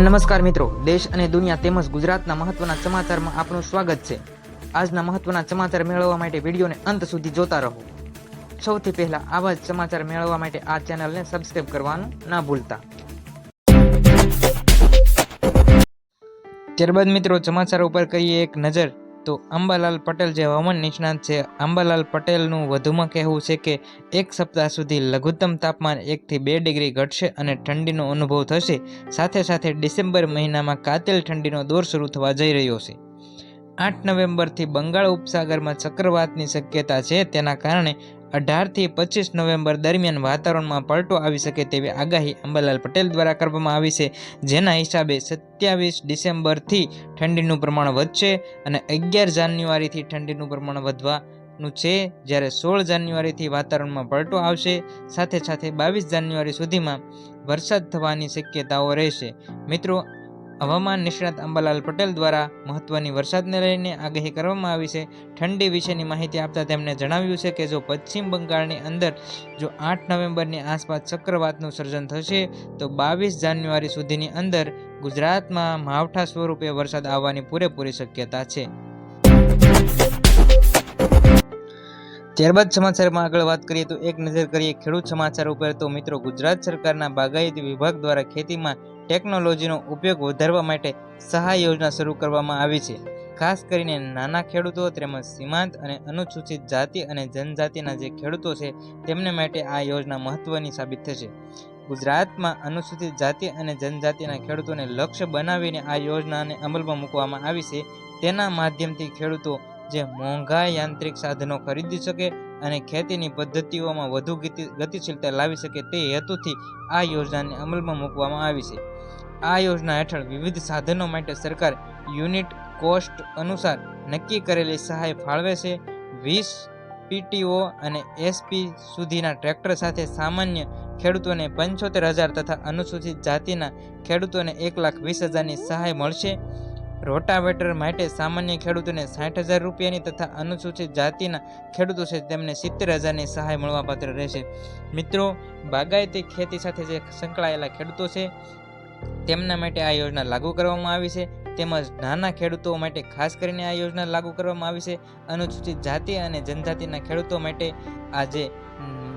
નમસ્કાર મિત્રો, દેશ અને દુનિયા તેમજ ગુજરાતના મહત્વના સમાચારમાં આપનું સ્વાગત છે. આજના મહત્વના સમાચાર મેળવવા માટે વિડીયોને અંત સુધી જોતા રહો. સૌથી પહેલા આવા જ સમાચાર મેળવવા માટે આ ચેનલને સબસ્ક્રાઇબ કરવાનું ના ભૂલતા. ત્યારબાદ મિત્રો, સમાચાર ઉપર કરીએ એક નજર. તો અંબાલાલ પટેલ જે હવામાન નિષ્ણાત છે, અંબાલાલ પટેલનું વધુમાં કહેવું છે કે એક સપ્તાહ સુધી લઘુત્તમ તાપમાન એકથી બે ડિગ્રી ઘટશે અને ઠંડીનો અનુભવ થશે. સાથે સાથે ડિસેમ્બર મહિનામાં કાતિલ ઠંડીનો દોર શરૂ થવા જઈ રહ્યો છે. આઠ નવેમ્બરથી બંગાળ ઉપસાગરમાં ચક્રવાતની શક્યતા છે, તેના કારણે અઢારથી પચીસ નવેમ્બર દરમિયાન વાતાવરણમાં પલટો આવી શકે તેવી આગાહી અંબાલાલ પટેલ દ્વારા કરવામાં આવી છે. જેના હિસાબે સત્યાવીસ ડિસેમ્બરથી ઠંડીનું પ્રમાણ વધશે અને અગિયાર જાન્યુઆરીથી ઠંડીનું પ્રમાણ વધવાનું છે. જ્યારે સોળ જાન્યુઆરીથી વાતાવરણમાં પલટો આવશે, સાથે સાથે બાવીસ જાન્યુઆરી સુધીમાં વરસાદ થવાની શક્યતાઓ રહેશે. મિત્રો હવામાન નિષ્ણાત અંબાલાલ પટેલ દ્વારા મહત્વની વરસાદને લઈને આગાહી કરવામાં આવી છે. ઠંડી વિશેની માહિતી આપતા તેમણે જણાવ્યું છે કે જો પશ્ચિમ બંગાળની અંદર જો આઠ નવેમ્બરની આસપાસ ચક્રવાતનું સર્જન થશે, તો બાવીસ જાન્યુઆરી સુધીની અંદર ગુજરાતમાં માવઠા સ્વરૂપે વરસાદ આવવાની પૂરેપૂરી શક્યતા છે. ત્યારબાદ સમાચારમાં આગળ વાત કરીએ તો એક નજર કરીએ ખેડૂત સમાચાર ઉપર તો મિત્રો ગુજરાત સરકારના બાગાયતી વિભાગ દ્વારા ખેતીમાં ટેકનોલોજીનો ઉપયોગ વધારવા માટે સહાય યોજના શરૂ કરવામાં આવી છે. ખાસ કરીને નાના ખેડૂતો, તેમજ સીમાંત અને અનુસૂચિત જાતિ અને જનજાતિના જે ખેડૂતો છે, તેમને માટે આ યોજના મહત્વની સાબિત થશે. ગુજરાતમાં અનુસૂચિત જાતિ અને જનજાતિના ખેડૂતોને લક્ષ્ય બનાવીને આ યોજનાને અમલમાં મૂકવામાં આવી છે. તેના માધ્યમથી ખેડૂતો જે મોંઘા યાંત્રિક સાધનો ખરીદી શકે અને ખેતીની પદ્ધતિઓમાં વધુ ગતિ, ગતિશીલતા લાવી શકે તે હેતુથી આ યોજનાને અમલમાં મૂકવામાં આવી છે. આ યોજના હેઠળ વિવિધ સાધનો માટે સરકાર યુનિટ કોસ્ટ અનુસાર નક્કી કરેલી સહાય ફાળવે છે. વીસ પીટીઓ અને એસપી સુધીના ટ્રેક્ટર સાથે સામાન્ય ખેડૂતોને પંચોતેર હજાર તથા અનુસૂચિત જાતિના ખેડૂતોને એક લાખ વીસ હજારની સહાય મળશે. રોટાવેટર માટે સામાન્ય ખેડૂતોને સાઠ હજાર રૂપિયાની તથા અનુસૂચિત જાતિના ખેડૂતો છે તેમને સિત્તેર હજારની સહાય મળવાપાત્ર રહેશે. મિત્રો, બાગાયતી ખેતી સાથે જે સંકળાયેલા ખેડૂતો છે, તેમના માટે આ યોજના લાગુ કરવામાં આવી છે. તેમજ નાના ખેડૂતો માટે ખાસ કરીને આ યોજના લાગુ કરવામાં આવી છે. અનુસૂચિત જાતિ અને જનજાતિના ખેડૂતો માટે આ જે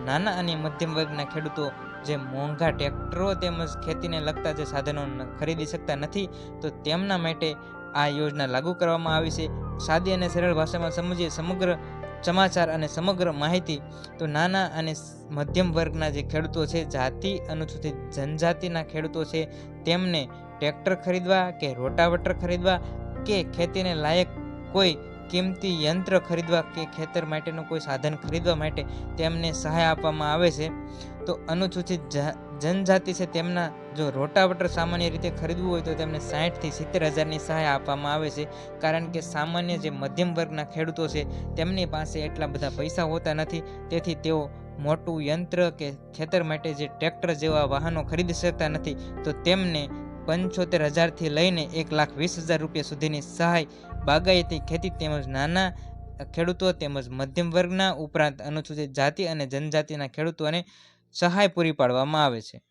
નાના અને મધ્યમ વર્ગના ખેડૂતો જે મોંઘા ટ્રેક્ટરો તેમજ ખેતીને લગતા જે સાધનો ખરીદી શકતા નથી, તો તેમના માટે આ યોજના લાગુ કરવામાં આવી છે. સાદી અને સરળ ભાષામાં સમજીએ સમગ્ર સમાચાર અને સમગ્ર માહિતી, તો નાના અને મધ્યમ વર્ગના જે ખેડૂતો છે, જાતિ અનુસૂચિત જનજાતિના ખેડૂતો છે, તેમને ટ્રેક્ટર ખરીદવા કે રોટાવેટર ખરીદવા કે ખેતીને લાયક કોઈ કિંમતી યંત્ર ખરીદવા કે ખેતર માટેનું કોઈ સાધન ખરીદવા માટે તેમને સહાય આપવામાં આવે છે. તો અનુસૂચિત જનજાતિ છે તેમના જો રોટાવેટર સામાન્ય રીતે ખરીદવું હોય તો તેમને સાહીઠથી સિત્તેર હજારની સહાય આપવામાં આવે છે. કારણ કે સામાન્ય જે મધ્યમ વર્ગના ખેડૂતો છે તેમની પાસે એટલા બધા પૈસા હોતા નથી. તેથી તેઓ મોટું યંત્ર કે ખેતર માટે જે ટ્રેક્ટર જેવા વાહનો ખરીદી શકતા નથી. તો તેમને પંચોતેર હજારથી લઈને એક લાખ વીસ હજાર રૂપિયા સુધીની સહાય બાગાયતી ખેતી તેમજ નાના ખેડૂતો તેમજ મધ્યમ વર્ગના ઉપરાંત અનુસૂચિત જાતિ અને જનજાતિના ખેડૂતોને સહાય પૂરી પાડવામાં આવે છે.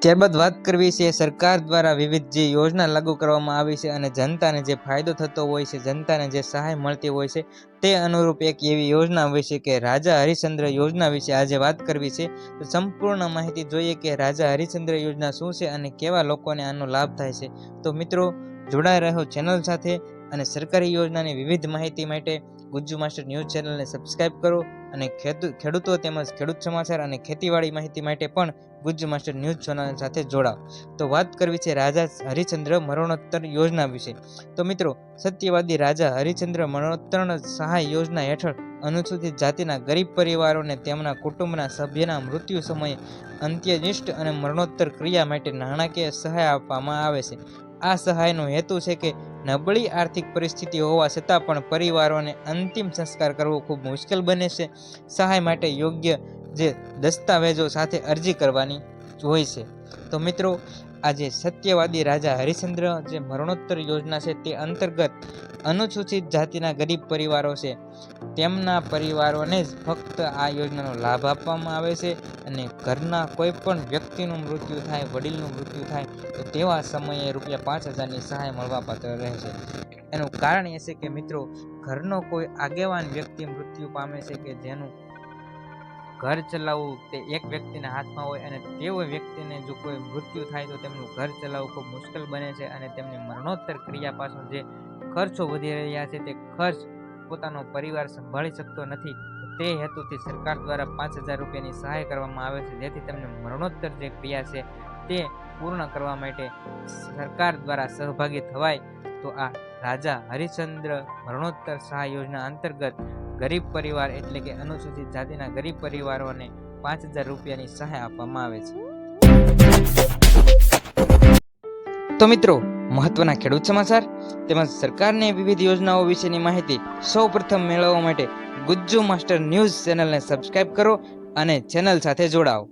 ત્યારબાદ વાત કરવી છે, સરકાર દ્વારા વિવિધ જે યોજના લાગુ કરવામાં આવી છે અને જનતાને જે ફાયદો થતો હોય છે, જનતાને જે સહાય મળતી હોય છે, તે અનુરૂપ એક એવી યોજના વિશે કે રાજા હરિશ્ચંદ્ર યોજના વિશે આજે વાત કરવી છે. તો સંપૂર્ણ માહિતી જોઈએ કે રાજા હરિશ્ચંદ્ર યોજના શું છે અને કેવા લોકોને આનો લાભ થાય છે. તો મિત્રો, જોડાઈ રહ્યો ચેનલ સાથે. અને સરકારી યોજનાની વિવિધ માહિતી માટે ગુજ્જુ માસ્ટર ન્યૂઝ ચેનલને સબસ્ક્રાઇબ કરો અને ખેડૂ ખેડૂતો તેમજ ખેડૂત સમાચાર અને ખેતીવાડી માહિતી માટે પણ ગુજ્જુ માસ્ટર ન્યૂઝ ચેનલ સાથે જોડાઓ. તો વાત કરવી છે રાજા હરિચંદ્ર મરણોત્તર યોજના વિશે. તો મિત્રો, સત્યવાદી રાજા હરિચંદ્ર મરણોત્તર સહાય યોજના હેઠળ અનુસૂચિત જાતિના ગરીબ પરિવારોને તેમના કુટુંબના સભ્યના મૃત્યુ સમયે અંત્યનિષ્ઠ અને મરણોત્તર ક્રિયા માટે નાણાકીય સહાય આપવામાં આવે છે. આ સહાયનો હેતુ છે કે નબળી આર્થિક પરિસ્થિતિ હોવા છતાં પણ પરિવારોને અંતિમ સંસ્કાર કરવો ખૂબ મુશ્કેલ બને છે. સહાય માટે યોગ્ય જે દસ્તાવેજો સાથે અરજી કરવાની હોય છે. તો મિત્રો, આજે સત્યવાદી રાજા હરિશ્ચંદ્ર જે મરણોત્તર યોજના છે તે અંતર્ગત અનુસૂચિત જાતિના ગરીબ પરિવારો છે, તેમના પરિવારોને જ ફક્ત આ યોજનાનો લાભ આપવામાં આવે છે અને ઘરના કોઈ પણ વ્યક્તિનું મૃત્યુ થાય, વડીલનું મૃત્યુ થાય તેવા સમયે રૂપિયા પાંચ હજારની સહાય મળવાપાત્ર રહેશે એનું કારણ એ છે કે મિત્રો, ઘરનો કોઈ આગેવાન વ્યક્તિ મૃત્યુ પામે છે કે જેનું ઘર ચલાવવું તે એક વ્યક્તિના હાથમાં હોય અને તેઓ વ્યક્તિને જો કોઈ મૃત્યુ થાય તો તેમનું ઘર ચલાવવું ખૂબ મુશ્કેલ બને છે અને તેમની મરણોત્તર ક્રિયા પાછળ જે ખર્ચો વધી રહ્યા છે તે ખર્ચ પોતાનો પરિવાર સંભાળી શકતો નથી. તે હેતુથી સરકાર દ્વારા પાંચ હજાર રૂપિયાની સહાય કરવામાં આવે છે. જેથી તેમને મરણોત્તર જે ક્રિયા છે તે પૂર્ણ કરવા માટે સરકાર દ્વારા સહભાગી થવાય તો આ રાજા હરિશ્ચંદ્ર મરણોત્તર સહાય યોજના અંતર્ગત ગરીબ પરિવાર એટલે કે અનુસૂચિત જાતિના ગરીબ પરિવારોને પાંચ હજાર રૂપિયાની સહાય આપવામાં આવે છે. તો મિત્રો, મહત્વના ખેડૂત સમાચાર તેમજ સરકારની વિવિધ યોજનાઓ વિશેની માહિતી સૌપ્રથમ મેળવવા માટે ગુજ્જુ માસ્ટર ન્યૂઝ ચેનલને સબસ્ક્રાઇબ કરો અને ચેનલ સાથે જોડાઓ.